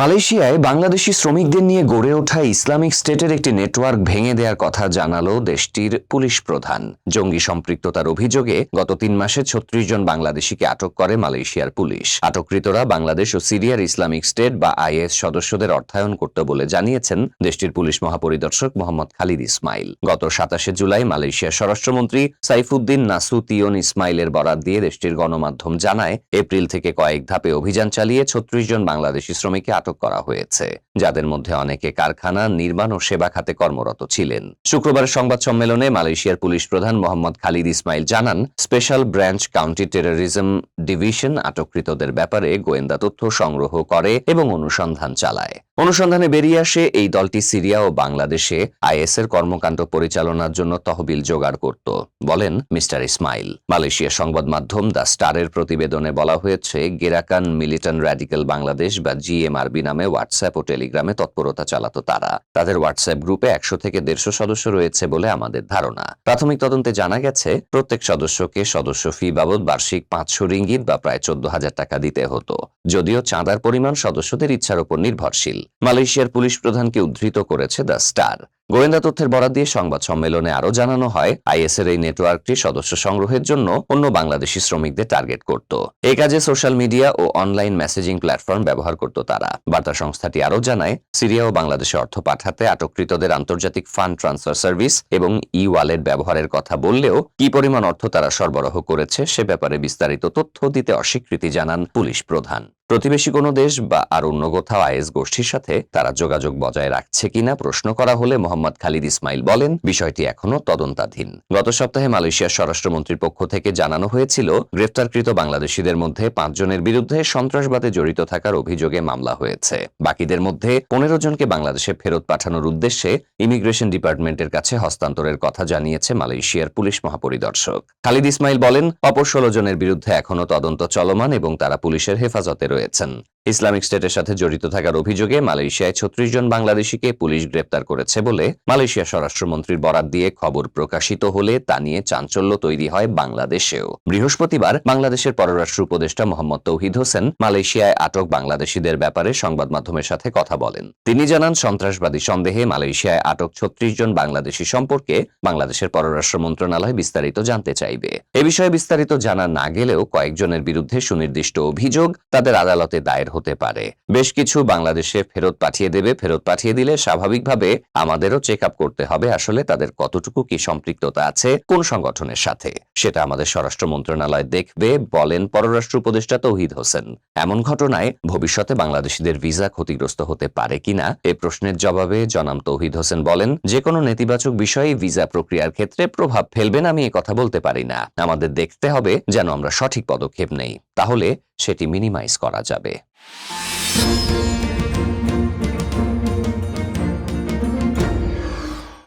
মালয়েশিয়ায় বাংলাদেশি শ্রমিকদের নিয়ে গড়ে ওঠা ইসলামিক স্টেটের একটি নেটওয়ার্ক ভেঙে দেওয়ার কথা জানালো দেশটির পুলিশ প্রধান। জঙ্গি সম্পৃক্ততার অভিযোগে গত তিন মাসে ছত্রিশ জন বাংলাদেশিকে আটক করে মালয়েশিয়ার পুলিশ। আটককৃতরা বাংলাদেশ ও সিরিয়ার ইসলামিক স্টেট বা আইএস সদস্যদের অর্থায়ন করতে বলে জানিয়েছেন দেশটির পুলিশ মহাপরিদর্শক মোহাম্মদ খালিদ ইসমাইল। গত সাতাশে জুলাই মালয়েশিয়ার স্বরাষ্ট্রমন্ত্রী সাইফুদ্দিন নাসুতিয়ন ইসমাইলের বরাত দিয়ে দেশটির গণমাধ্যম জানায়, এপ্রিল থেকে কয়েক ধাপে অভিযান চালিয়ে ছত্রিশ জন বাংলাদেশি শ্রমিককে আটক করা হয়েছে, যাদের মধ্যে অনেকে কারখানা, নির্মাণ ও সেবা খাতে কর্মরত ছিলেন। শুক্রবার সংবাদ সম্মেলনে মালয়েশিয়ার পুলিশ প্রধান মোহাম্মদ খালিদ ইসমাইল জানান, special branch counter terrorism division আটককৃতদের ব্যাপারে গোয়েন্দা তথ্য সংগ্রহ করে এবং অনুসন্ধান চালায়। অনুসন্ধানে বেরিয়ে আসে এই দলটি সিরিয়া ও বাংলাদেশে আইএস এর কর্মকাণ্ড পরিচালনার জন্য তহবিল জোগাড় করত, বলেন মিস্টার ইসমাইল। মালয়েশিয়া সংবাদ মাধ্যম দ্য স্টারের প্রতিবেদনে বলা হয়েছে, গেরাকান মিলিটান র্যাডিক্যাল বাংলাদেশ বা জিএমআরবি নামে হোয়াটসঅ্যাপ ও টেলিগ্রামে তৎপরতা চালাত তারা। তাদের হোয়াটসঅ্যাপ গ্রুপে একশো থেকে দেড়শো সদস্য রয়েছে বলে আমাদের ধারণা। প্রাথমিক তদন্তে জানা গেছে, প্রত্যেক সদস্যকে সদস্য ফি বাবদ বার্ষিক পাঁচশো রিঙ্গিত বা প্রায় চোদ্দ হাজার টাকা দিতে হতো, যদিও চাঁদার পরিমাণ সদস্যদের ইচ্ছার উপর নির্ভরশীল। মালয়েশিয়ার পুলিশ প্রধানকে উদ্ধৃত করেছে দ্য স্টার। গোয়েন্দা তথ্যের বরাদ দিয়ে সংবাদ সম্মেলনে আরও জানানো হয় আইএস এর এই নেটওয়ার্কটি সদস্য সংগ্রহের জন্য অন্য বাংলাদেশি শ্রমিকদের টার্গেট করত। এই কাজে সোশ্যাল মিডিয়া ও অনলাইন মেসেজিং প্ল্যাটফর্ম ব্যবহার করত তারা। বার্তা সংস্থাটি আরও জানায়, সিরিয়া ও বাংলাদেশে অর্থ পাঠাতে আটককৃতদের আন্তর্জাতিক ফান্ড ট্রান্সফার সার্ভিস এবং ই ওয়ালেট ব্যবহারের কথা বললেও কি পরিমাণ অর্থ তারা সরবরাহ করেছে সে ব্যাপারে বিস্তারিত তথ্য দিতে অস্বীকৃতি জানান পুলিশ প্রধান। প্রতিবেশী কোনো দেশ বা আর অন্য কোথাও আইএস গোষ্ঠীর সাথে তারা যোগাযোগ বজায় রাখছে কিনা প্রশ্ন করা হলে মোহাম্মদ খালিদ ইসমাইল বলেন, বিষয়টি এখনও তদন্তাধীন। গত সপ্তাহে মালয়েশিয়ার স্বরাষ্ট্রমন্ত্রীর পক্ষ থেকে জানানো হয়েছিল, গ্রেফতারকৃত বাংলাদেশিদের মধ্যে পাঁচজনের বিরুদ্ধে সন্ত্রাসবাদে জড়িত থাকার অভিযোগে মামলা হয়েছে। বাকিদের মধ্যে পনেরো জনকে বাংলাদেশে ফেরত পাঠানোর উদ্দেশ্যে ইমিগ্রেশন ডিপার্টমেন্টের কাছে হস্তান্তরের কথা জানিয়েছে মালয়েশিয়ার পুলিশ মহাপরিদর্শক। খালিদ ইসমাইল বলেন, অপর ষোলো জনের বিরুদ্ধে এখনও তদন্ত চলমান এবং তারা পুলিশের হেফাজতে রয়েছেন ইসলামিক স্টেটের সাথে জড়িত থাকার অভিযোগে মালয়েশিয়ায় ছত্রিশ জন বাংলাদেশিকে পুলিশ গ্রেপ্তার করেছে বলে মালয়েশিয়া স্বরাষ্ট্রমন্ত্রীর বরাত দিয়ে খবর প্রকাশিত হলে তা নিয়ে চাঞ্চল্য তৈরি হয় বাংলাদেশেও। বৃহস্পতিবার বাংলাদেশের পররাষ্ট্র উপদেষ্টা মোহাম্মদ তৌহিদ হোসেন মালয়েশিয়ায় আটক বাংলাদেশিদের ব্যাপারে সংবাদ মাধ্যমের সাথে কথা বলেন। তিনি জানান, সন্ত্রাসবাদী সন্দেহে মালয়েশিয়ায় আটক ছত্রিশ জন বাংলাদেশি সম্পর্কে বাংলাদেশের পররাষ্ট্র মন্ত্রণালয় বিস্তারিত জানতে চাইবে। এ বিষয়ে বিস্তারিত জানা না গেলেও কয়েকজনের বিরুদ্ধে সুনির্দিষ্ট অভিযোগ তাদের আদালতে দায়ের হতে পারে। বেশ কিছু বাংলাদেশে ফেরত পাঠিয়ে দেবে। ফেরত পাঠিয়ে দিলে স্বাভাবিকভাবে আমাদেরও চেক করতে হবে আসলে তাদের কতটুকু কি সম্পৃক্ততা আছে কোন সংগঠনের সাথে। সেটা আমাদের স্বরাষ্ট্র মন্ত্রণালয় দেখবে, বলেন পররাষ্ট্র উপদেষ্টা তৌহিদ হোসেন। এমন ঘটনায় ভবিষ্যতে বাংলাদেশিদের ভিসা ক্ষতিগ্রস্ত হতে পারে কিনা এ প্রশ্নের জবাবে জনাম তৌহিদ হোসেন বলেন যে কোনো নেতিবাচক বিষয়ে ভিসা প্রক্রিয়ার ক্ষেত্রে প্রভাব ফেলবেন আমি এ কথা বলতে পারি না। আমাদের দেখতে হবে যেন আমরা সঠিক পদক্ষেপ নেই। তাহলে সেটি মিনিমাইজ করা যাবে। Música